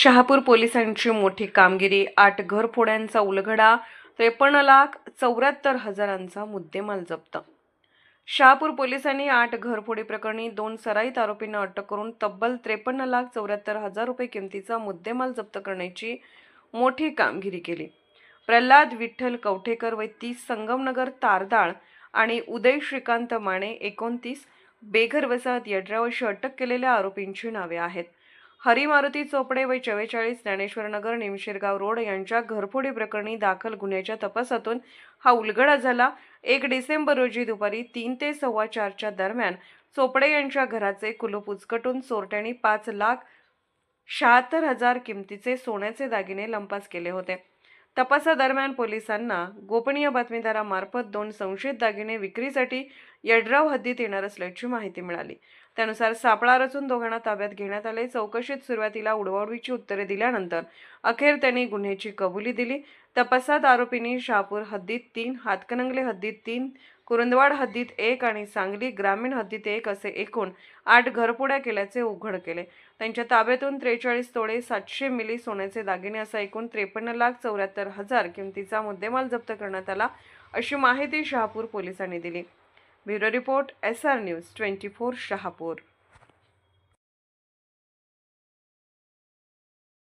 शहापूर पोलिसांची मोठी कामगिरी आठ घरफोड्यांचा उलगडा त्रेपन्न लाख चौऱ्याहत्तर हजारांचा मुद्देमाल जप्त. शहापूर पोलिसांनी आठ घरफोडी प्रकरणी दोन सराईत आरोपींना अटक करून तब्बल त्रेपन्न लाख चौऱ्याहत्तर हजार रुपये किमतीचा मुद्देमाल जप्त करण्याची मोठी कामगिरी केली. प्रल्हाद विठ्ठल कवठेकर व तीस संगमनगर तारदाळ आणि उदय श्रीकांत माने एकोणतीस बेघर वसाहत यड्राव अशी अटक केलेल्या आरोपींची नावे आहेत. हरिमारुती चोपडे वय चव्वेचाळीस ज्ञानेश्वरनगर निमशिरगाव रोड यांच्या घरफोडी प्रकरणी दाखल गुन्ह्याच्या तपासातून हा उलगडा झाला. एक डिसेंबर रोजी दुपारी तीन ते सव्वा चारच्या दरम्यान चोपडे यांच्या घराचे कुलूप उचकटून चोरट्यांनी पाच लाख शहात्तर हजार किमतीचे सोन्याचे दागिने लंपास केले होते. तपासादरम्यान पोलिसांना गोपनीय बातमीदारामार्फत दोन संशयित दागिने विक्रीसाठी यड्राव हद्दीत येणार असल्याची माहिती मिळाली. त्यानुसार सापळा रचून दोघांना ताब्यात घेण्यात आले. चौकशीत सुरुवातीला उडवाउडवीची उत्तरे दिल्यानंतर अखेर त्यांनी गुन्ह्याची कबुली दिली. तपासात आरोपींनी शहापूर हद्दीत तीन हातकणंगले हद्दीत तीन कुरुंदवाड हद्दीत एक आणि सांगली ग्रामीण हद्दीत एक असे एकूण आठ घरपोड्या केल्याचे उघड केले. त्यांच्या ताब्यातून त्रेचाळीस तोळे सातशे मिली सोन्याचे दागिने असा एकूण त्रेपन्न लाख चौऱ्याहत्तर हजार किमतीचा मुद्देमाल जप्त करण्यात आला अशी माहिती शहापूर पोलिसांनी दिली. Bureau report S R news twenty four Shahapur.